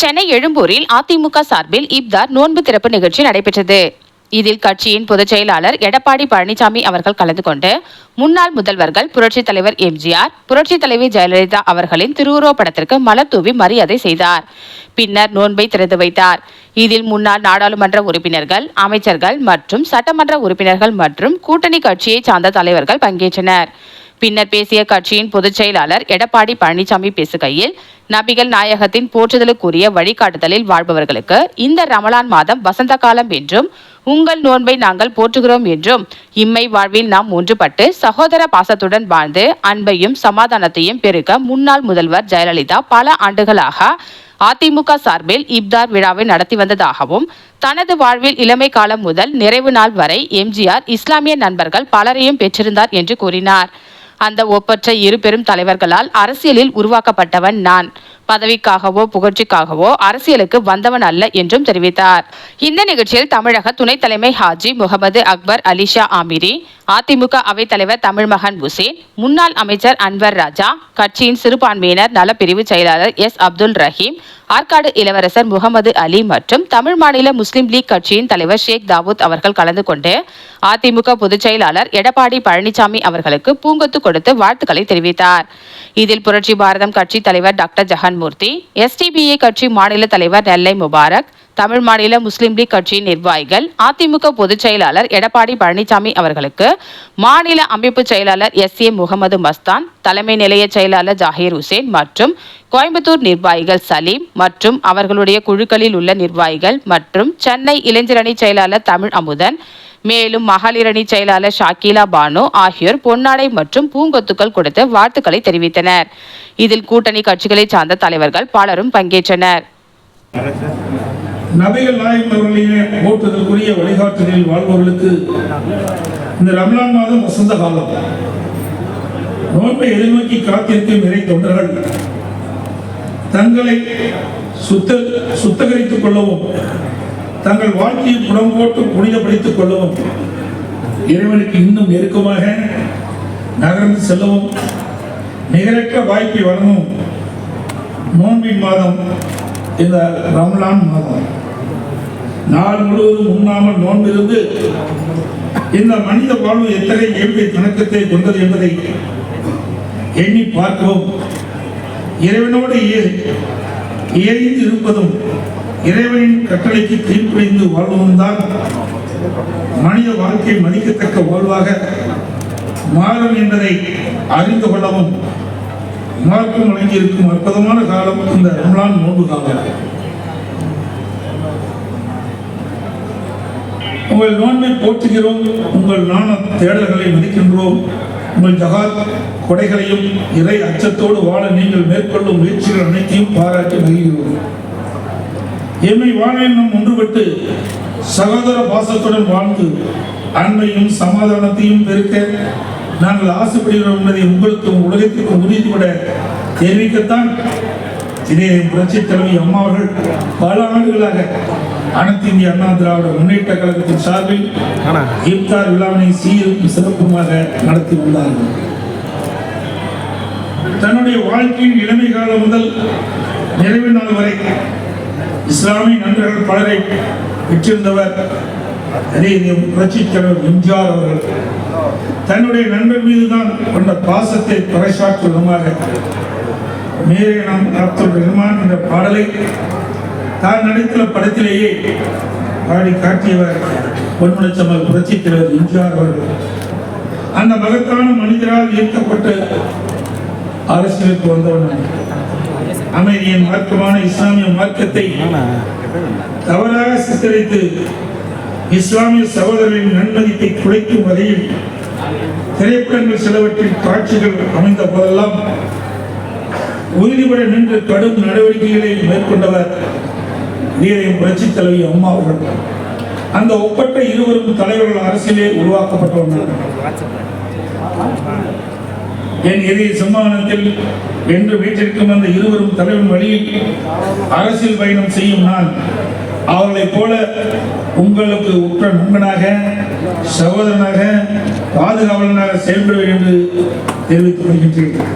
சென்னை எழும்பூரில் அதிமுக சார்பில் இப்தார் நோன்பு திறப்பு நிகழ்ச்சி நடைபெற்றது. இதில் கட்சியின் பொதுச் செயலாளர் எடப்பாடி பழனிசாமி அவர்கள் கலந்து கொண்டு முன்னாள் முதல்வர்கள் புரட்சித் தலைவர் எம்ஜிஆர் புரட்சித் தலைவி ஜெயலலிதா அவர்களின் திருவுருவப்படத்திற்கு மலர் தூவி மரியாதை செய்தார். பின்னர் நோன்பை திறந்து வைத்தார். இதில் முன்னாள் நாடாளுமன்ற உறுப்பினர்கள் அமைச்சர்கள் மற்றும் சட்டமன்ற உறுப்பினர்கள் மற்றும் கூட்டணி கட்சியைச் சார்ந்த தலைவர்கள் பங்கேற்றனர். பின்னர் பேசிய கட்சியின் பொதுச் செயலாளர் எடப்பாடி பழனிசாமி பேசுகையில் நபிகள் நாயகத்தின் போற்றுதலுக்குரிய வழிகாட்டுதலில் வாழ்பவர்களுக்கு இந்த ரமலான் மாதம் வசந்த காலம் என்றும் உங்கள் நோன்பை நாங்கள் போற்றுகிறோம் என்றும் இம்மை வாழ்வில் நாம் ஒன்றுபட்டு சகோதர பாசத்துடன் வாழ்ந்து அன்பையும் சமாதானத்தையும் பெருக்க முன்னாள் முதல்வர் ஜெயலலிதா பல ஆண்டுகளாக அதிமுக சார்பில் இப்தார் விழாவை நடத்தி வந்ததாகவும் தனது வாழ்வில் இளமை காலம் முதல் நிறைவு நாள் வரை எம்ஜிஆர் இஸ்லாமிய நண்பர்கள் பலரையும் பெற்றிருந்தார் என்று கூறினார். அந்த ஒப்பற்ற இரு பெரும் தலைவர்களால் அரசியலில் உருவாக்கப்பட்டவன் நான். பதவிக்காகவோ புகழ்ச்சிக்காகவோ அரசியலுக்கு வந்தவன் அல்ல என்றும் தெரிவித்தார். இந்த நிகழ்ச்சியில் தமிழக துணைத் தலைமை ஹாஜி முகமது அக்பர் அலிஷா ஆமிரி அதிமுக அவைத்தலைவர் தமிழ்மகன் உசேன் முன்னாள் அமைச்சர் அன்வர் ராஜா கட்சியின் சிறுபான்மையினர் நலப்பிரிவு செயலாளர் எஸ் அப்துல் ரஹீம் ஆற்காடு இளவரசர் முகமது அலி மற்றும் தமிழ் மாநில முஸ்லிம் லீக் கட்சியின் தலைவர் ஷேக் தாவூத் அவர்கள் கலந்து கொண்டு அதிமுக பொதுச் செயலாளர் எடப்பாடி பழனிசாமி அவர்களுக்கு பூங்கொத்து கொடுத்து வாழ்த்துக்களை தெரிவித்தார். இதில் புரட்சி பாரதம் கட்சி தலைவர் டாக்டர் ஜெகன்மூர்த்தி எஸ்டிபிஐ கட்சி மாநில தலைவர் நெல்லை முபாரக் தமிழ் மாநில முஸ்லீம் லீக் கட்சியின் நிர்வாகிகள் அதிமுக பொதுச் செயலாளர் எடப்பாடி பழனிசாமி அவர்களுக்கு மாநில அமைப்பு செயலாளர் எஸ் ஏ முகமது மஸ்தான் தலைமை நிலைய செயலாளர் ஜாகிர் ஹுசேன் மற்றும் கோயம்புத்தூர் நிர்வாகிகள் சலீம் மற்றும் அவர்களுடைய குழுக்களில் உள்ள நிர்வாகிகள் மற்றும் சென்னை இளைஞரணி செயலாளர் தமிழ் அமுதன் மேலும் மகளிரணி செயலாளர் ஷாக்கிலா பானு ஆகியோர் பொன்னாடை மற்றும் பூங்கொத்துக்கள் கொடுத்து வாழ்த்துக்களை தெரிவித்தனர். இதில் கூட்டணி கட்சிகளைச் சார்ந்த தலைவர்கள் பலரும் பங்கேற்றனர். நபிகள் நாயகம் அவர்களையே போற்றுதற்குரிய வழிகாட்டுதலில் வாழ்பவர்களுக்கு இந்த ரம்லான் மாதம் வசந்த காலம். நோன்பை எதிர்நோக்கி காத்திருக்கும் இறை தொண்டர்கள் தங்களை சுத்த சுத்தகரித்துக் கொள்ளவும் தங்கள் வாழ்க்கையை புறம் போட்டு புனிதப்படுத்திக் கொள்ளவும் இறைவனுக்கு இன்னும் நெருக்கமாக நகர்ந்து செல்லவும் நிகரற்ற வாய்ப்பை வழங்கும் நோன்பின் மாதம் இந்த ரம்லான் மாதம். நாள் முழுவதும் உண்ணாமல் நோன்பிருந்து இந்த மனித வாழ்வு எத்தகைய இயல்பை தனக்கத்தை கொண்டது என்பதை எண்ணி பார்க்கவும் இறைவனோடு இய- இயைந்து இருப்பதும் இறைவனின் கட்டளைக்கு கீழ்ப்படிந்து வாழ்வதும் தான் மனித வாழ்க்கை மதிக்கத்தக்க வாழ்வாக மாறும் என்பதை அறிந்து கொள்ளவும் மார்க்கம் வழங்கியிருக்கும் அற்புதமான காலம் இந்த ரம்லான் நோன்பு காலம். உங்கள் நோன்பை போற்றுகிறோம் உங்கள் நாண தேடல்களை மதிக்கின்றோம். உங்கள் ஜகாத் கொடைகளையும் இறை அச்சத்தோடு வாழ நீங்கள் மேற்கொள்ளும் முயற்சிகள் அனைத்தையும் பாராட்டி மகிழ்கிறோம். எம்மை வாழ நம் ஒன்றுபட்டு சகோதர பாசத்துடன் வாழ்ந்து அன்பையும் சமாதானத்தையும் பெருக்க நாங்கள் ஆசைப்படுகிறோம் என்பதை உங்களுக்கும் உலகத்திற்கும் உறுதிவிட தெரிவிக்கத்தான். இதே புரட்சி தலைவி அம்மா அவர்கள் பல ஆண்டுகளாக அனைத்து இந்திய அண்ணா திராவிட முன்னேற்ற கழகத்தின் சார்பில் இப்தார் விழாவினை சீரும் சிறப்புமாக நடத்தி வந்தார்கள் தன்னுடைய வாழ்க்கையின் இளமை காலம் முதல் நிறைவு நாள் வரை இஸ்லாமிய நண்பர்கள் பலரை பெற்றிருந்தவர் அதே புரட்சி தலைவர் எம்ஜிஆர் அவர்கள். தன்னுடைய நண்பர் மீதுதான் கொண்ட பாசத்தை பறைசாற்றும் விதமாக மேரே நாம் அப்துல் ரஹ்மான் என்ற பாடலை தான் நடித்துள்ள படத்திலேயே பாடி காட்டியவர் பொன்முனச்சமல் புரட்சி தலைவர் எம்ஜிஆர் அவர்கள். அந்த மகத்தான மனிதரால் ஈர்க்கப்பட்டு அரசியலுக்கு வந்தவன் அமைதியின் மார்க்கமான இஸ்லாமிய மார்க்கத்தை தவறாக சித்தரித்து இஸ்லாமிய சகோதரர்களின் நன்மதிப்பை குலைக்கும் வகையில் திரைப்படங்கள் சிலவற்றில் காட்சிகள் அமைந்த போதெல்லாம் உறுதிபட நின்று கடும் நடவடிக்கைகளை மேற்கொண்டவர் வீரையும் புரட்சி தலைவி அம்மா அவர்கள். அந்த ஒப்பற்ற இருவரும் தலைவர்கள் அரசியலே உருவாக்கப்பட்டவர்கள் என் இதய சம்மானத்தில் என்று வீட்டிற்கும் அந்த இருவரும் தலைவன் வழியில் அரசியல் பயணம் செய்யும் நான் அவர்களைப் போல உங்களுக்கு உற்ற நண்பனாக சகோதரனாக பாதுகாவலனாக செயல்படுவேன் என்று தெரிவித்துக் கொள்கின்றேன்.